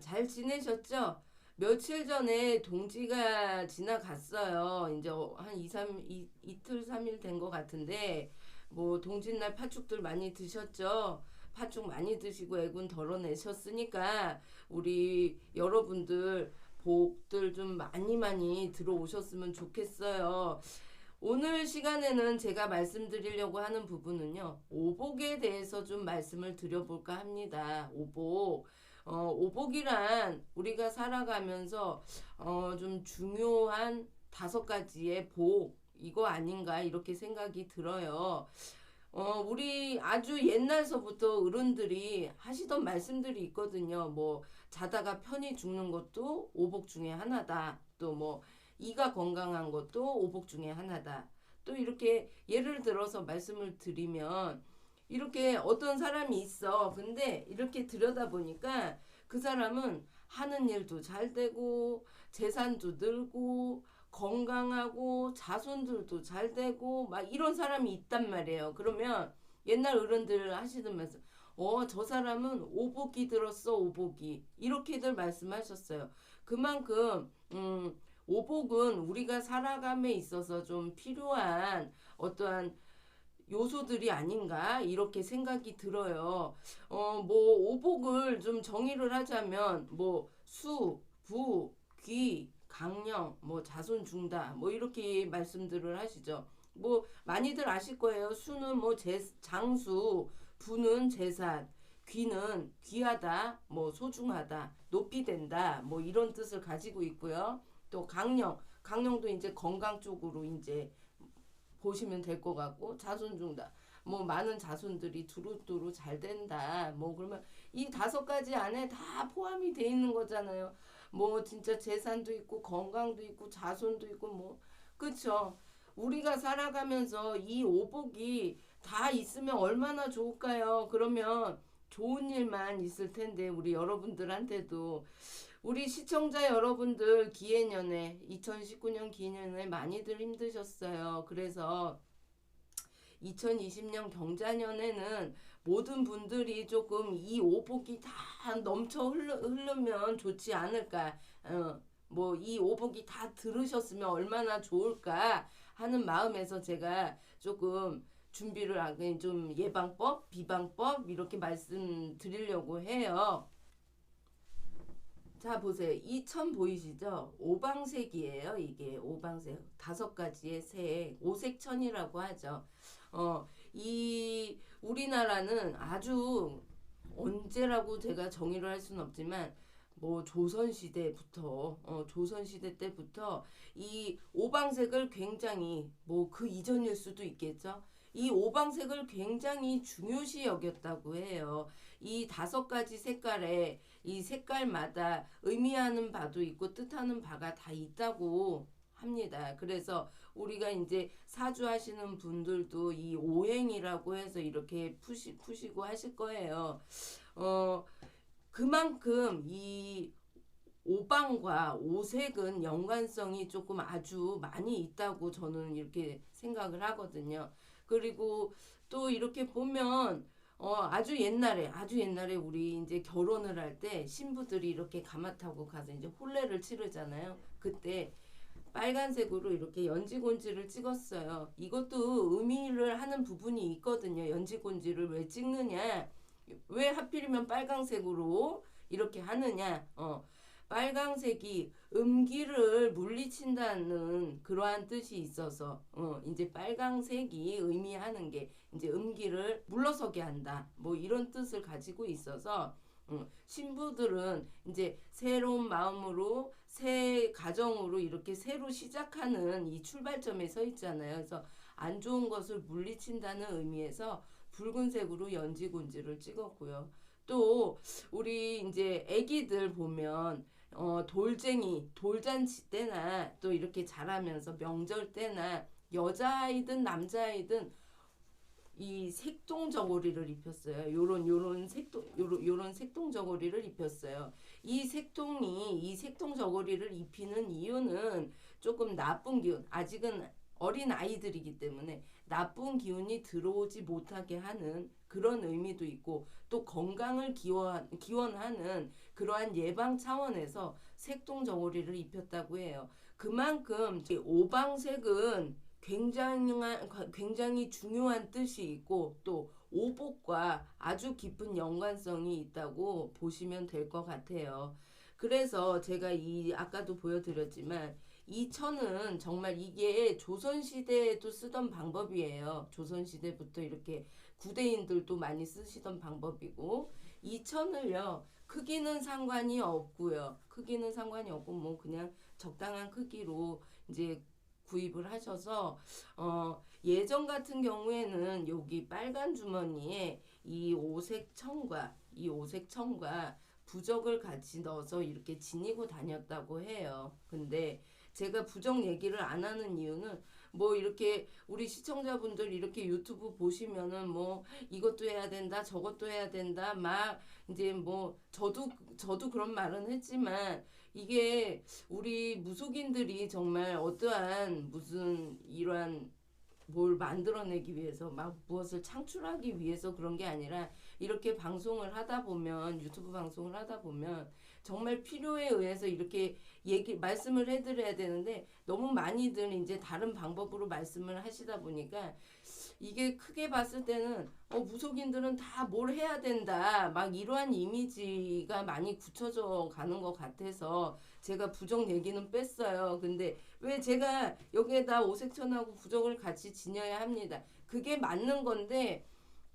잘 지내셨죠? 며칠 전에 동지가 지나갔어요. 이제 한 2, 3, 이, 이틀, 3일 된 것 같은데, 뭐, 동짓날 팥죽들 많이 드셨죠? 팥죽 많이 드시고 애군 덜어내셨으니까, 우리 여러분들 복들 좀 많이 많이 들어오셨으면 좋겠어요. 오늘 시간에는 제가 말씀드리려고 하는 부분은요, 오복에 대해서 좀 말씀을 드려볼까 합니다. 오복. 어, 오복이란 우리가 살아가면서 어, 좀 중요한 다섯 가지의 복, 이거 아닌가, 이렇게 생각이 들어요. 어, 우리 아주 옛날서부터 어른들이 하시던 말씀들이 있거든요. 뭐, 자다가 편히 죽는 것도 오복 중에 하나다. 또 뭐, 이가 건강한 것도 오복 중에 하나다. 또 이렇게 예를 들어서 말씀을 드리면 이렇게 어떤 사람이 있어. 근데 이렇게 들여다보니까 그 사람은 하는 일도 잘 되고 재산도 늘고 건강하고 자손들도 잘 되고 막 이런 사람이 있단 말이에요. 그러면 옛날 어른들 하시던 말씀 어, 저 사람은 오복이 들었어, 오복이. 이렇게들 말씀하셨어요. 그만큼, 음, 오복은 우리가 살아감에 있어서 좀 필요한 어떠한 요소들이 아닌가 이렇게 생각이 들어요. 어, 뭐 오복을 좀 정의를 하자면 뭐 수, 부, 귀, 강령, 뭐 자손 중다 뭐 이렇게 말씀들을 하시죠. 뭐 많이들 아실 거예요. 수는 뭐 제, 장수, 부는 재산, 귀는 귀하다, 뭐 소중하다, 높이 된다, 뭐 이런 뜻을 가지고 있고요. 또 강령, 강령도 이제 건강 쪽으로 이제 보시면 될 것 같고 자손 중다. 뭐 많은 자손들이 두루두루 잘 된다. 뭐 그러면 이 다섯 가지 안에 다 포함이 돼 있는 거잖아요. 뭐 진짜 재산도 있고 건강도 있고 자손도 있고 뭐 그쵸. 우리가 살아가면서 이 오복이 다 있으면 얼마나 좋을까요? 그러면 좋은 일만 있을 텐데 우리 여러분들한테도 우리 시청자 여러분들 기해년에 2019년 기해년에 많이들 힘드셨어요. 그래서 2020년 경자년에는 모든 분들이 조금 이 오복이 다 넘쳐 흘러, 흐르면 좋지 않을까. 어, 뭐이 오복이 다 들으셨으면 얼마나 좋을까 하는 마음에서 제가 조금 준비를 하긴 좀 예방법, 비방법 이렇게 말씀드리려고 해요. 자 보세요. 이 천 보이시죠? 오방색이에요. 이게 오방색 다섯 가지의 색 오색천이라고 하죠. 어, 이 우리나라는 아주 언제라고 제가 정의를 할 수는 없지만 뭐 조선 시대부터 어, 조선 시대 때부터 이 오방색을 굉장히 뭐 그 이전일 수도 있겠죠. 이 오방색을 굉장히 중요시 여겼다고 해요. 이 다섯 가지 색깔에 이 색깔마다 의미하는 바도 있고 뜻하는 바가 다 있다고 합니다. 그래서 우리가 이제 사주하시는 분들도 이 오행이라고 해서 이렇게 푸시, 푸시고 하실 거예요. 어, 그만큼 이 오방과 오색은 연관성이 조금 아주 많이 있다고 저는 이렇게 생각을 하거든요. 그리고 또 이렇게 보면 어 아주 옛날에 아주 옛날에 우리 이제 결혼을 할 때 신부들이 이렇게 가마 타고 가서 이제 혼례를 치르잖아요. 그때 빨간색으로 이렇게 연지곤지를 찍었어요. 이것도 의미를 하는 부분이 있거든요. 연지곤지를 왜 찍느냐? 왜 하필이면 빨강색으로 이렇게 하느냐? 어. 빨강색이 음기를 물리친다는 그러한 뜻이 있어서 어 이제 빨강색이 의미하는 게 이제 음기를 물러서게 한다 뭐 이런 뜻을 가지고 있어서 어, 신부들은 이제 새로운 마음으로 새 가정으로 이렇게 새로 시작하는 이 출발점에 서 있잖아요. 그래서 안 좋은 것을 물리친다는 의미에서 붉은색으로 연지곤지를 찍었고요. 또 우리 이제 아기들 보면 어, 돌쟁이, 돌잔치 때나 또 이렇게 자라면서 명절 때나 여자아이든 남자아이든 이 색동 저고리를 입혔어요. 요런 요런 색동 요런 요런 색동 저고리를 입혔어요. 이 색동이 이 색동 저고리를 입히는 이유는 조금 나쁜 기운 아직은 어린 아이들이기 때문에 나쁜 기운이 들어오지 못하게 하는 그런 의미도 있고 또 건강을 기원, 기원하는 그러한 예방 차원에서 색동 저고리를 입혔다고 해요. 그만큼 이 오방색은 굉장한 굉장히 중요한 뜻이 있고 또 오복과 아주 깊은 연관성이 있다고 보시면 될 것 같아요. 그래서 제가 이 아까도 보여드렸지만 이 천은 정말 이게 조선 시대에도 쓰던 방법이에요. 조선 시대부터 이렇게 구대인들도 많이 쓰시던 방법이고 이 천을요 크기는 상관이 없고요. 크기는 상관이 없고 뭐 그냥 적당한 크기로 이제 구입을 하셔서 어 예전 같은 경우에는 여기 빨간 주머니에 이 오색 청과 이 오색 청과 부적을 같이 넣어서 이렇게 지니고 다녔다고 해요. 근데 제가 부적 얘기를 안 하는 이유는 뭐 이렇게 우리 시청자분들 이렇게 유튜브 보시면은 뭐 이것도 해야 된다 저것도 해야 된다 막 이제 뭐 저도 저도 그런 말은 했지만 이게 우리 무속인들이 정말 어떠한 무슨 이러한 뭘 만들어내기 위해서 막 무엇을 창출하기 위해서 그런 게 아니라 이렇게 방송을 하다 보면 유튜브 방송을 하다 보면 정말 필요에 의해서 이렇게 얘기 말씀을 해드려야 되는데 너무 많이들 이제 다른 방법으로 말씀을 하시다 보니까 이게 크게 봤을 때는 어 무속인들은 다 뭘 해야 된다 막 이러한 이미지가 많이 굳혀져 가는 것 같아서 제가 부적 얘기는 뺐어요. 근데 왜 제가 여기에다 오색천하고 부적을 같이 지녀야 합니다. 그게 맞는 건데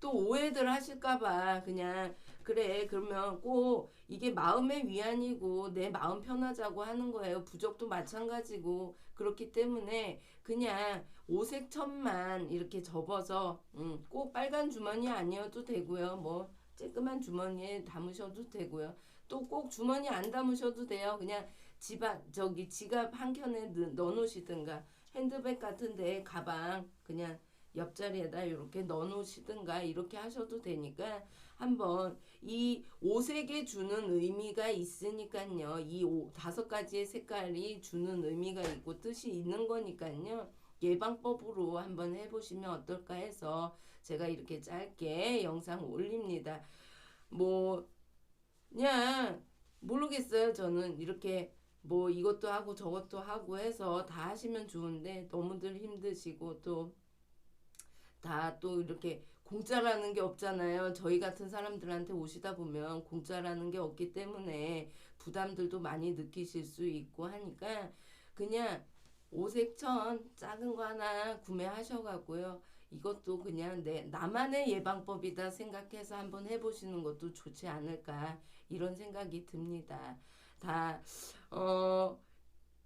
또 오해들 하실까봐 그냥 그래 그러면 꼭 이게 마음의 위안이고 내 마음 편하자고 하는 거예요. 부적도 마찬가지고 그렇기 때문에 그냥 오색 천만 이렇게 접어서 음, 꼭 빨간 주머니 아니어도 되고요. 뭐 쬐끄만 주머니에 담으셔도 되고요. 또 꼭 주머니 안 담으셔도 돼요. 그냥 지갑 저기 지갑 한 켠에 넣어 놓으시든가 핸드백 같은데 가방 그냥 옆자리에다 이렇게 넣어 놓으시든가 이렇게 하셔도 되니까 한번 이 오색에 주는 의미가 있으니까요. 이 오, 다섯 가지의 색깔이 주는 의미가 있고 뜻이 있는 거니까요. 예방법으로 한번 해보시면 어떨까 해서 제가 이렇게 짧게 영상 올립니다. 뭐 그냥 모르겠어요. 저는 이렇게 뭐 이것도 하고 저것도 하고 해서 다 하시면 좋은데 너무들 힘드시고 또 다 또 이렇게 공짜라는 게 없잖아요. 저희 같은 사람들한테 오시다 보면 공짜라는 게 없기 때문에 부담들도 많이 느끼실 수 있고 하니까 그냥 오색천 작은 거 하나 구매하셔가고요. 이것도 그냥 내 나만의 예방법이다 생각해서 한번 해보시는 것도 좋지 않을까 이런 생각이 듭니다. 다 어,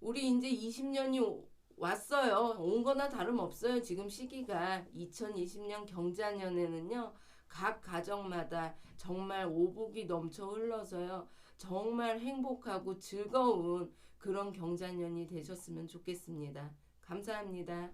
우리 이제 20년이 왔어요. 온 거나 다름없어요. 지금 시기가 2020년 경자년에는요. 각 가정마다 정말 오복이 넘쳐 흘러서요. 정말 행복하고 즐거운 그런 경자년이 되셨으면 좋겠습니다. 감사합니다.